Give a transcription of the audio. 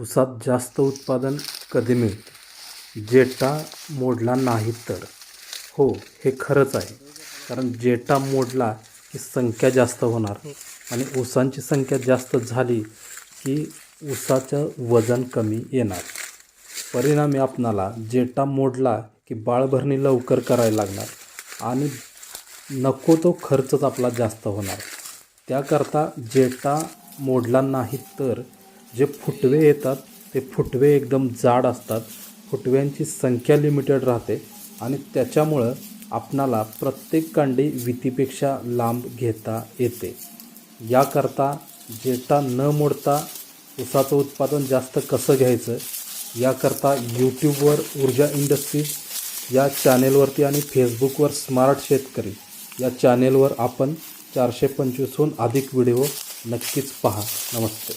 ऊसात जास्त उत्पादन कधी मिळते? जेटा मोडला नाही तर? हो हे खरंच आहे. कारण जेटा मोडला की संख्या जास्त होणार आणि ऊसांची संख्या जास्त झाली की ऊसाचं वजन कमी येणार. परिणामी आपणाला जेटा मोडला की बाळभरणी लवकर करायला लागणार आणि नको तो खर्चच आपला जास्त होणार. त्याकरता जेटा मोडला नाही तर जे फुटवे येतात ते फुटवे एकदम जाड असतात. फुटव्यांची संख्या लिमिटेड राहते आणि त्याच्यामुळं आपणाला प्रत्येक कांडी वितीपेक्षा लांब घेता येते. याकरता जेटा न मोडता ऊसाचं उत्पादन जास्त कसं घ्यायचं? याकरता यूट्यूबवर ऊर्जा इंडस्ट्रीज या चॅनेलवरती आणि फेसबुकवर स्मार्ट शेतकरी या चॅनेलवर आपण चारशे पंचवीसहून अधिक व्हिडिओ नक्कीच पहा. नमस्ते.